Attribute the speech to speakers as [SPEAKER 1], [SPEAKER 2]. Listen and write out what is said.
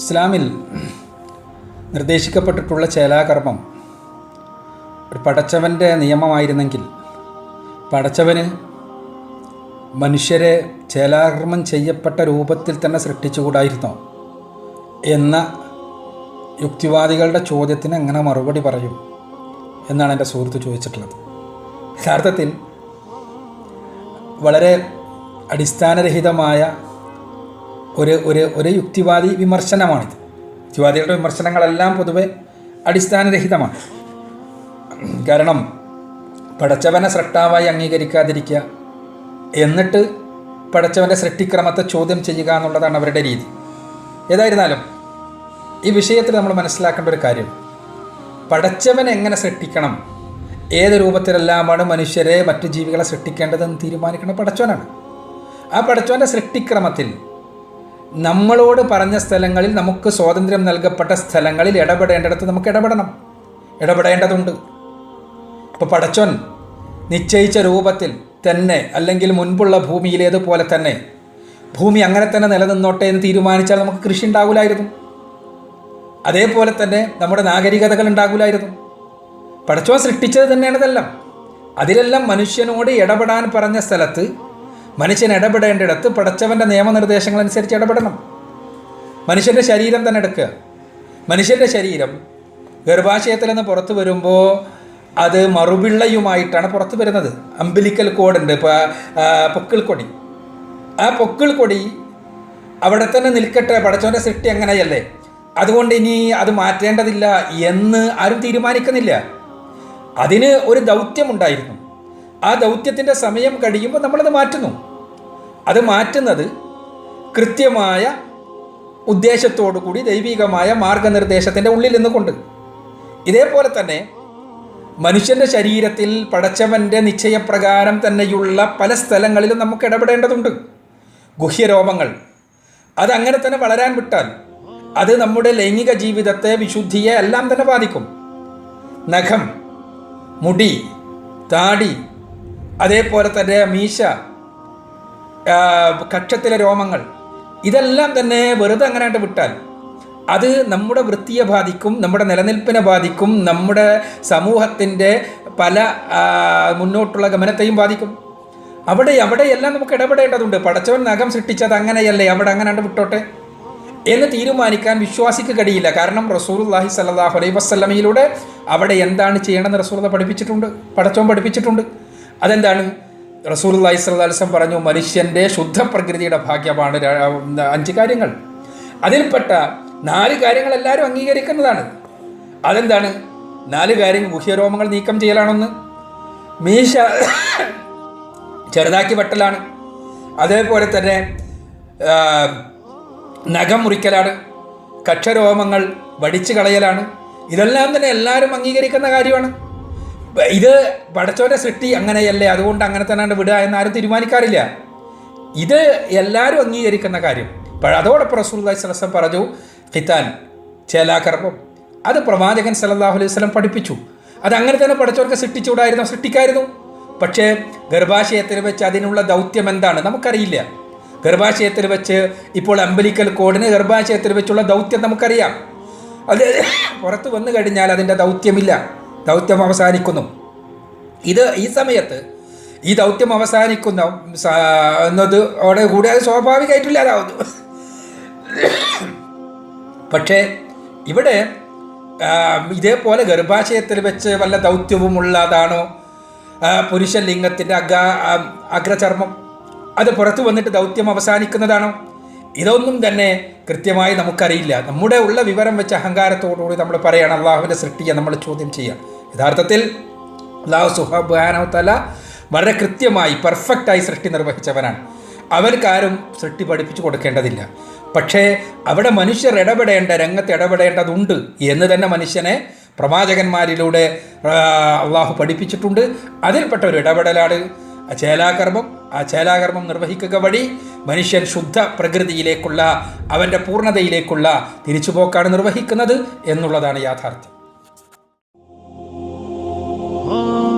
[SPEAKER 1] ഇസ്ലാമിൽ നിർദ്ദേശിക്കപ്പെട്ടിട്ടുള്ള ചേലാകർമ്മം ഒരു പടച്ചവന്റെ നിയമമായിരുന്നെങ്കിൽ പടച്ചവന് മനുഷ്യരെ ചേലാകർമ്മം ചെയ്യപ്പെട്ട രൂപത്തിൽ തന്നെ സൃഷ്ടിച്ചുകൂടായിരുന്നോ എന്ന യുക്തിവാദികളുടെ ചോദ്യത്തിന് എങ്ങനെ മറുപടി പറയും എന്നാണ് എന്റെ സുഹൃത്ത് ചോദിച്ചിട്ടുള്ളത്. യഥാർത്ഥത്തിൽ വളരെ അടിസ്ഥാനരഹിതമായ ഒരു ഒരു ഒരു യുക്തിവാദി വിമർശനമാണിത്. യുക്തിവാദികളുടെ വിമർശനങ്ങളെല്ലാം പൊതുവെ അടിസ്ഥാനരഹിതമാണ്. കാരണം പടച്ചവനെ സൃഷ്ടാവായി അംഗീകരിക്കാതിരിക്കുക എന്നിട്ട് പടച്ചവന്റെ സൃഷ്ടിക്രമത്തെ ചോദ്യം ചെയ്യുക എന്നുള്ളതാണ് അവരുടെ രീതി. ഏതായിരുന്നാലും ഈ വിഷയത്തിൽ നമ്മൾ മനസ്സിലാക്കേണ്ട ഒരു കാര്യം. പടച്ചവൻ എങ്ങനെ സൃഷ്ടിക്കണം? ഏത് രൂപത്തിലെല്ലാമാണ് മനുഷ്യരെ മറ്റു ജീവികളെ സൃഷ്ടിക്കേണ്ടതെന്ന് തീരുമാനിക്കുന്ന പടച്ചവനാണ്. ആ പടച്ചവന്റെ സൃഷ്ടിക്രമത്തിൽ നമ്മളോട് പറഞ്ഞ സ്ഥലങ്ങളിൽ നമുക്ക് സ്വാതന്ത്ര്യം നൽകപ്പെട്ട സ്ഥലങ്ങളിൽ ഇടപെടേണ്ടിടത്ത് നമുക്ക് ഇടപെടണം. ഇടപെടേണ്ടതുണ്ട്. ഇപ്പോൾ പടച്ചോൻ നിശ്ചയിച്ച രൂപത്തിൽ തന്നെ അല്ലെങ്കിൽ മുൻപുള്ള ഭൂമിയിലേതുപോലെ തന്നെ ഭൂമി അങ്ങനെ തന്നെ നിലനിന്നോട്ടെ എന്ന് തീരുമാനിച്ചാൽ നമുക്ക് കൃഷി ഉണ്ടാകില്ലായിരുന്നു അതേപോലെ തന്നെ നമ്മുടെ നാഗരികതകൾ ഉണ്ടാകില്ലായിരുന്നു പടച്ചോൻ സൃഷ്ടിച്ചത് തന്നെയാണ് ഇതെല്ലാം അതിലെല്ലാം മനുഷ്യനോട് ഇടപെടാൻ പറഞ്ഞ സ്ഥലത്ത് മനുഷ്യൻ ഇടപെടേണ്ടിടത്ത് പടച്ചവന്റെ നിയമനിർദ്ദേശങ്ങൾ അനുസരിച്ച് ഇടപെടണം. മനുഷ്യന്റെ ശരീരം തന്നെ എടുക്കുക. മനുഷ്യന്റെ ശരീരം ഗർഭാശയത്തിൽ നിന്ന് പുറത്തു വരുമ്പോൾ അത് മറുപിള്ളയുമായിട്ടാണ് പുറത്തു വരുന്നത്. അമ്പലിക്കൽ കോടുണ്ട് പൊക്കിൾ കൊടി. ആ പൊക്കിൾ കൊടി അവിടെ തന്നെ നിൽക്കട്ടെ പടച്ചവന്റെ സൃഷ്ടി അങ്ങനെയല്ലേ? അതുകൊണ്ട് ഇനി അത് മാറ്റേണ്ടതില്ല എന്ന് ആരും തീരുമാനിക്കുന്നില്ല. അതിന് ഒരു ദൗത്യമുണ്ടായിരുന്നു ആ ദൗത്യത്തിന്റെ സമയം കഴിയുമ്പോൾ നമ്മളത് മാറ്റുന്നു. അത് മാറ്റുന്നത് കൃത്യമായ ഉദ്ദേശത്തോടു കൂടി ദൈവികമായ മാർഗനിർദ്ദേശത്തിന്റെ ഉള്ളിൽ നിന്നുകൊണ്ട്. ഇതേപോലെ തന്നെ മനുഷ്യന്റെ ശരീരത്തിൽ പടച്ചവന്റെ നിശ്ചയപ്രകാരം തന്നെയുള്ള പല സ്ഥലങ്ങളിലും നമുക്ക് ഇടപെടേണ്ടതുണ്ട്. ഗുഹ്യരോമങ്ങൾ. അതങ്ങനെ തന്നെ വളരാൻ വിട്ടാൽ അത് നമ്മുടെ ലൈംഗിക ജീവിതത്തെ വിശുദ്ധിയെ എല്ലാം തന്നെ ബാധിക്കും. നഖം മുടി താടി അതേപോലെ തന്നെ മീശ കക്ഷത്തിലെ രോമങ്ങൾ. ഇതെല്ലാം തന്നെ വെറുതെ അങ്ങനെയായിട്ട് വിട്ടാൽ അത് നമ്മുടെ വൃത്തിയെ ബാധിക്കും നമ്മുടെ നിലനിൽപ്പിനെ ബാധിക്കും നമ്മുടെ സമൂഹത്തിന്റെ പല മുന്നോട്ടുള്ള ഗമനത്തെയും ബാധിക്കും. അവിടെ അവിടെയെല്ലാം നമുക്ക് ഇടപെടേണ്ടതുണ്ട്. പടച്ചവൻ നഖം സൃഷ്ടിച്ചത് അങ്ങനെയല്ലേ അവിടെ അങ്ങനെ വിട്ടോട്ടെ എന്ന് തീരുമാനിക്കാൻ വിശ്വാസിക്ക് കഴിയില്ല. കാരണം റസൂർല്ലാഹി സല്ലാഹു അലൈ വസ്ലമയിലൂടെ അവിടെ എന്താണ് ചെയ്യണമെന്ന് റസൂർ പഠിപ്പിച്ചിട്ടുണ്ട് പടച്ചവൻ പഠിപ്പിച്ചിട്ടുണ്ട്. അതെന്താണ്? റസൂൽ അള്ളഹി സ്വല്ലാസ്ലം പറഞ്ഞു മനുഷ്യന്റെ ശുദ്ധ പ്രകൃതിയുടെ ഭാഗ്യമാണ് അഞ്ച് കാര്യങ്ങൾ. അതിൽപ്പെട്ട നാല് കാര്യങ്ങൾ എല്ലാവരും അംഗീകരിക്കുന്നതാണ്. അതെന്താണ്? നാല് കാര്യങ്ങൾ ഗുഹ്യരോമങ്ങൾ നീക്കം ചെയ്യലാണെന്ന്. മീശ ചെറുതാക്കി വെട്ടലാണ്. അതേപോലെ തന്നെ നഖം മുറിക്കലാണ്. കക്ഷരോമങ്ങൾ വടിച്ചു കളയലാണ്. ഇതെല്ലാം തന്നെ എല്ലാവരും അംഗീകരിക്കുന്ന കാര്യമാണ്. ഇത് പടച്ചോന്റെ സൃഷ്ടി അങ്ങനെയല്ലേ? അതുകൊണ്ട് അങ്ങനെ തന്നെ വിടുക എന്നാരും തീരുമാനിക്കാറില്ല. ഇത് എല്ലാവരും അംഗീകരിക്കുന്ന കാര്യം. അതോടൊപ്പം റസൂൽ സ്വലം പറഞ്ഞു ഖിത്താൻ ചേലാകർമ്മം. അത് പ്രവാചകൻ സലല്ലാഹു അലൈഹി സ്വലം പഠിപ്പിച്ചു. അത് അങ്ങനെ തന്നെ പടച്ചോർക്ക് സൃഷ്ടിച്ചുകൂടായിരുന്നു സൃഷ്ടിക്കായിരുന്നു. പക്ഷേ ഗർഭാശയത്തിൽ വെച്ച് അതിനുള്ള ദൗത്യം എന്താണ്? നമുക്കറിയില്ല. ഗർഭാശയത്തിൽ വെച്ച് ഇപ്പോൾ അമ്പലിക്കൽ കോഡിന് ഗർഭാശയത്തിൽ വെച്ചുള്ള ദൗത്യം നമുക്കറിയാം. അത് പുറത്ത് വന്നു കഴിഞ്ഞാൽ അതിന്റെ ദൗത്യമില്ല. ദൗത്യം അവസാനിക്കുന്നു. ഇത് ഈ സമയത്ത് ഈ ദൗത്യം അവസാനിക്കുന്ന എന്നത് അവിടെ കൂടെ അത് സ്വാഭാവികമായിട്ടില്ലാതാവുന്നു പക്ഷേ ഇവിടെ ഇതേപോലെ ഗർഭാശയത്തിൽ വെച്ച് വല്ല ദൗത്യവും ഉള്ളതാണോ പുരുഷ ലിംഗത്തിന്റെ അഗ്ര അഗ്രചർമ്മം. അത് പുറത്തു വന്നിട്ട് ദൗത്യം അവസാനിക്കുന്നതാണോ? ഇതൊന്നും തന്നെ കൃത്യമായി നമുക്കറിയില്ല. നമ്മുടെ ഉള്ള വിവരം വെച്ച് അഹങ്കാരത്തോടുകൂടി നമ്മൾ പറയണം അള്ളാഹുവിന്റെ സൃഷ്ടിയെ നമ്മൾ ചോദ്യം ചെയ്യാം. യഥാർത്ഥത്തിൽ അള്ളാഹു സുഹാബാനവത്തല വളരെ കൃത്യമായി പെർഫെക്റ്റായി സൃഷ്ടി നിർവഹിച്ചവനാണ്. അവർക്കാരും സൃഷ്ടി പഠിപ്പിച്ചു കൊടുക്കേണ്ടതില്ല. പക്ഷേ അവിടെ മനുഷ്യർ ഇടപെടേണ്ട രംഗത്ത് ഇടപെടേണ്ടതുണ്ട് എന്ന് തന്നെ മനുഷ്യനെ പ്രവാചകന്മാരിലൂടെ അള്ളാഹു പഠിപ്പിച്ചിട്ടുണ്ട്. അതിൽപ്പെട്ട ഒരു ഇടപെടലാണ് ചേലാകർമ്മം. ആ ചേലാകർമ്മം നിർവഹിക്കുക വഴി മനുഷ്യൻ ശുദ്ധ പ്രകൃതിയിലേക്കുള്ള അവന്റെ പൂർണതയിലേക്കുള്ള തിരിച്ചുപോക്കാണ് നിർവഹിക്കുന്നത് എന്നുള്ളതാണ് യാഥാർത്ഥ്യം. Oh.